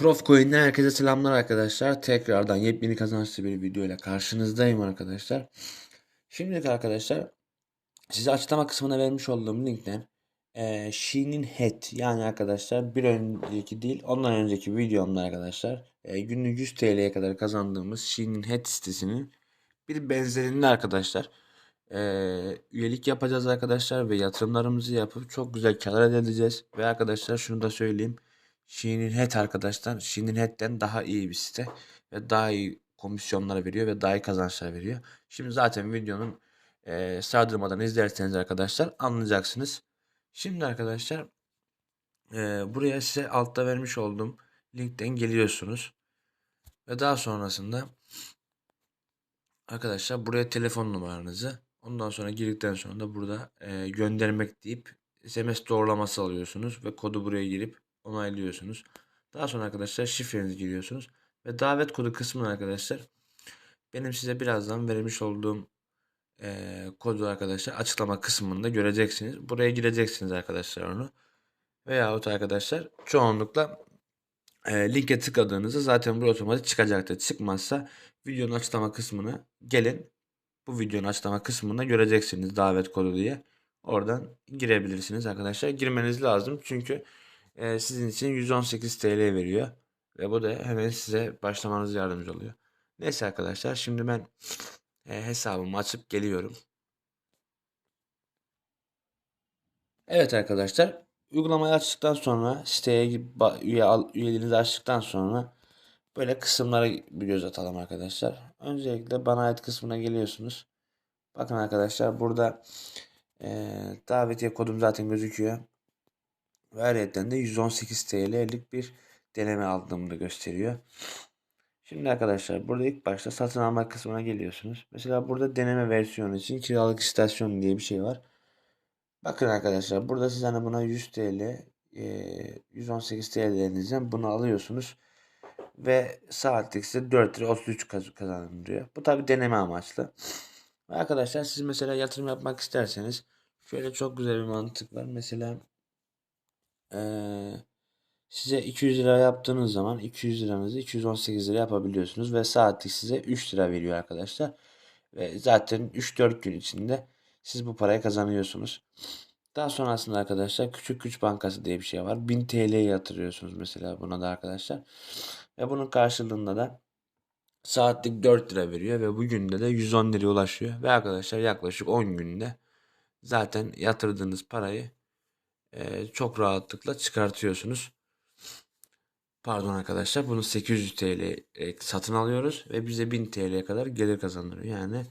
Profcoin'den herkese selamlar arkadaşlar. Tekrardan yepyeni kazançlı bir video ile karşınızdayım arkadaşlar. Şimdilik arkadaşlar size açıklama kısmına vermiş olduğum linkten e, Sheen'in Head yani arkadaşlar bir önceki değil ondan önceki videomda arkadaşlar e, günlük 100 TL'ye kadar kazandığımız Sheen'in Head sitesinin bir benzerinde arkadaşlar e, üyelik yapacağız arkadaşlar ve yatırımlarımızı yapıp çok güzel kar elde edeceğiz. Ve arkadaşlar şunu da söyleyeyim. Head arkadaşlar Sheen'in Head'den daha iyi bir site ve daha iyi komisyonlar veriyor ve daha iyi kazançlar veriyor. Şimdi zaten videonun e, sardırmadan izlerseniz arkadaşlar anlayacaksınız. Şimdi arkadaşlar e, buraya size altta vermiş olduğum linkten geliyorsunuz. Ve daha sonrasında arkadaşlar buraya telefon numaranızı ondan sonra girdikten sonra da burada e, göndermek deyip SMS doğrulaması alıyorsunuz ve kodu buraya girip onaylıyorsunuz. Daha sonra arkadaşlar şifrenizi giriyorsunuz ve davet kodu kısmını arkadaşlar benim size birazdan vermiş olduğum e, kodu arkadaşlar açıklama kısmında göreceksiniz. Buraya gireceksiniz arkadaşlar onu. Veyahut arkadaşlar çoğunlukla e, linke tıkladığınızda zaten bu otomatik çıkacaktır. Çıkmazsa videonun açıklama kısmını gelin bu videonun açıklama kısmında göreceksiniz davet kodu diye. Oradan girebilirsiniz arkadaşlar. Girmeniz lazım çünkü e, sizin için 118 TL veriyor. Ve bu da hemen size başlamanız yardımcı oluyor. Neyse arkadaşlar şimdi ben e, hesabımı açıp geliyorum. Evet arkadaşlar uygulamayı açtıktan sonra siteye üye al, üyeliğinizi açtıktan sonra böyle kısımlara bir göz atalım arkadaşlar. Öncelikle bana ait kısmına geliyorsunuz. Bakın arkadaşlar burada e, davetiye kodum zaten gözüküyor. Ve ayrıca de 118 TL'lik bir deneme aldığımı da gösteriyor. Şimdi arkadaşlar burada ilk başta satın alma kısmına geliyorsunuz. Mesela burada deneme versiyonu için kiralık istasyon diye bir şey var. Bakın arkadaşlar burada siz hani buna 100 TL e, 118 TL'lerinizden bunu alıyorsunuz. Ve saatlik size 4 lira 33 kaz- kazandırıyor. Bu tabi deneme amaçlı. Arkadaşlar siz mesela yatırım yapmak isterseniz şöyle çok güzel bir mantık var. Mesela eee, size 200 lira yaptığınız zaman 200 liranızı 218 lira yapabiliyorsunuz ve saatlik size 3 lira veriyor arkadaşlar. Ve zaten 3-4 gün içinde siz bu parayı kazanıyorsunuz. Daha sonrasında arkadaşlar küçük güç bankası diye bir şey var. 1000 TL yatırıyorsunuz mesela buna da arkadaşlar. Ve bunun karşılığında da saatlik 4 lira veriyor ve bugün de 110 liraya ulaşıyor. Ve arkadaşlar yaklaşık 10 günde zaten yatırdığınız parayı e, çok rahatlıkla çıkartıyorsunuz. Pardon arkadaşlar bunu 800 TL e, satın alıyoruz ve bize 1000 TL'ye kadar gelir kazandırıyor. Yani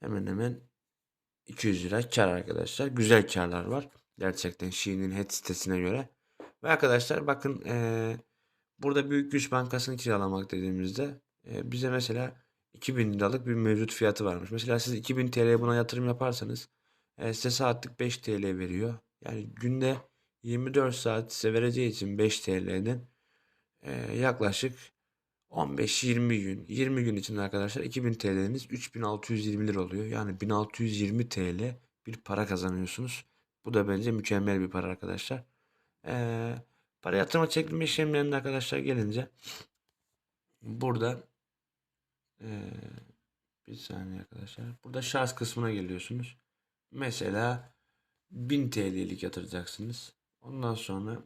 hemen hemen 200 lira kar arkadaşlar. Güzel karlar var. Gerçekten Shein'in head sitesine göre. Ve arkadaşlar bakın e, burada Büyük Güç Bankası'nı kiralamak dediğimizde e, bize mesela 2000 liralık bir mevcut fiyatı varmış. Mesela siz 2000 TL'ye buna yatırım yaparsanız e, size saatlik 5 TL veriyor. Yani günde 24 saat size vereceği için 5 TL'den e, yaklaşık 15-20 gün, 20 gün için arkadaşlar 2000 TL'niz 3620 lira oluyor. Yani 1620 TL bir para kazanıyorsunuz. Bu da bence mükemmel bir para arkadaşlar. Ee, para yatırma çekilme işlemlerinde arkadaşlar gelince burada ee, bir saniye arkadaşlar. Burada şarj kısmına geliyorsunuz. Mesela 1000 TL'lik yatıracaksınız. Ondan sonra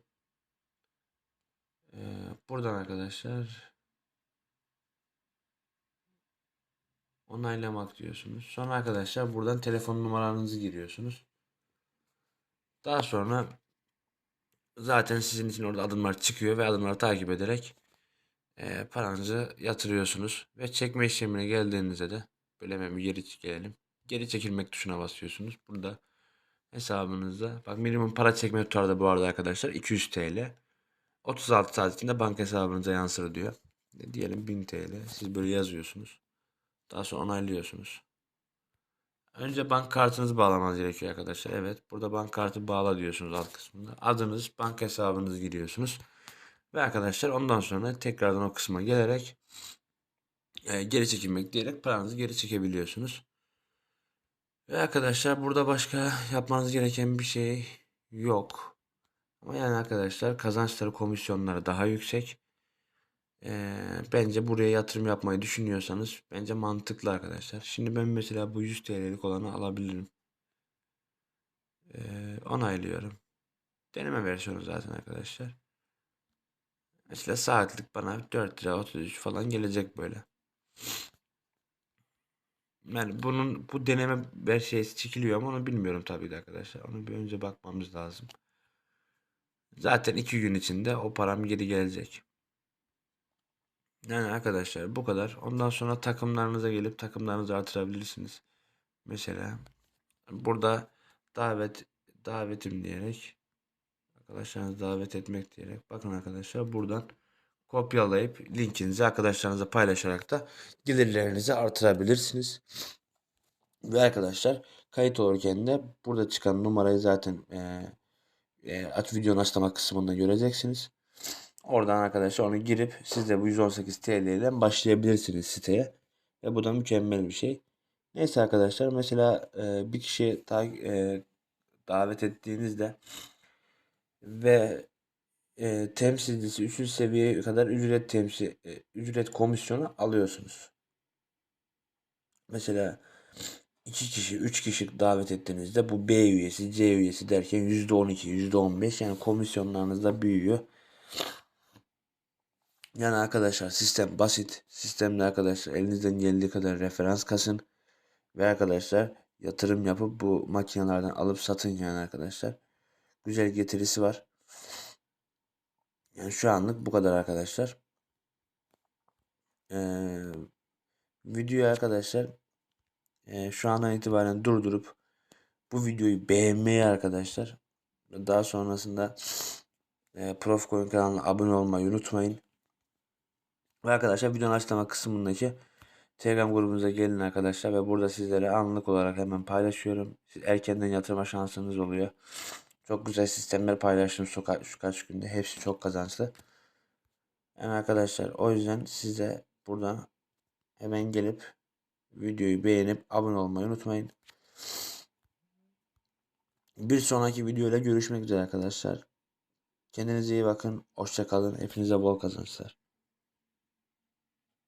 ee, buradan arkadaşlar onaylamak diyorsunuz. Sonra arkadaşlar buradan telefon numaranızı giriyorsunuz. Daha sonra zaten sizin için orada adımlar çıkıyor ve adımları takip ederek e, paranızı yatırıyorsunuz. Ve çekme işlemine geldiğinizde de böyle hemen geri gelelim. Geri çekilmek tuşuna basıyorsunuz. Burada hesabınızda bak minimum para çekme tutarı da bu arada arkadaşlar 200 TL. 36 saat içinde banka hesabınıza yansır diyor. E, diyelim 1000 TL. Siz böyle yazıyorsunuz. Daha sonra onaylıyorsunuz. Önce bank kartınızı bağlamanız gerekiyor arkadaşlar. Evet. Burada bank kartı bağla diyorsunuz alt kısmında. Adınız, banka hesabınızı giriyorsunuz. Ve arkadaşlar ondan sonra tekrardan o kısma gelerek e, geri çekilmek diyerek paranızı geri çekebiliyorsunuz. Ve arkadaşlar burada başka yapmanız gereken bir şey yok. Ama yani arkadaşlar kazançları komisyonları daha yüksek. Ee, bence buraya yatırım yapmayı düşünüyorsanız bence mantıklı arkadaşlar. Şimdi ben mesela bu 100 TL'lik olanı alabilirim. Ee, onaylıyorum. Deneme versiyonu zaten arkadaşlar. Mesela saatlik bana 4 lira 33 falan gelecek böyle. Yani bunun bu deneme versiyesi çekiliyor ama onu bilmiyorum tabii ki arkadaşlar. Onu bir önce bakmamız lazım. Zaten 2 gün içinde o param geri gelecek. Yani arkadaşlar bu kadar. Ondan sonra takımlarınıza gelip takımlarınızı artırabilirsiniz. Mesela burada davet davetim diyerek arkadaşlarınızı davet etmek diyerek bakın arkadaşlar buradan kopyalayıp linkinizi arkadaşlarınıza paylaşarak da gelirlerinizi artırabilirsiniz. Ve arkadaşlar kayıt olurken de burada çıkan numarayı zaten e, e, aç videonun açıklama kısmında göreceksiniz. Oradan arkadaşlar onu girip siz de bu 118 TL ile başlayabilirsiniz siteye. Ve bu da mükemmel bir şey. Neyse arkadaşlar mesela e, bir kişi ta, e, davet ettiğinizde ve e, temsilcisi 3. seviyeye kadar ücret temsil e, ücret komisyonu alıyorsunuz. Mesela 2 kişi 3 kişi davet ettiğinizde bu B üyesi C üyesi derken %12 %15 yani komisyonlarınız da büyüyor. Yani arkadaşlar sistem basit. Sistemde arkadaşlar elinizden geldiği kadar referans kasın. Ve arkadaşlar yatırım yapıp bu makinelerden alıp satın yani arkadaşlar. Güzel getirisi var. Yani şu anlık bu kadar arkadaşlar. Ee, videoyu arkadaşlar e, şu andan itibaren durdurup bu videoyu beğenmeyi arkadaşlar. Daha sonrasında e, Profcoin kanalına abone olmayı unutmayın. Ve arkadaşlar videonun açıklama kısmındaki Telegram grubumuza gelin arkadaşlar ve burada sizlere anlık olarak hemen paylaşıyorum. Siz erkenden yatırma şansınız oluyor. Çok güzel sistemler paylaştım şu, ka- şu kaç günde. Hepsi çok kazançlı. Yani arkadaşlar o yüzden size buradan hemen gelip videoyu beğenip abone olmayı unutmayın. Bir sonraki videoyla görüşmek üzere arkadaşlar. Kendinize iyi bakın. Hoşça kalın. Hepinize bol kazançlar.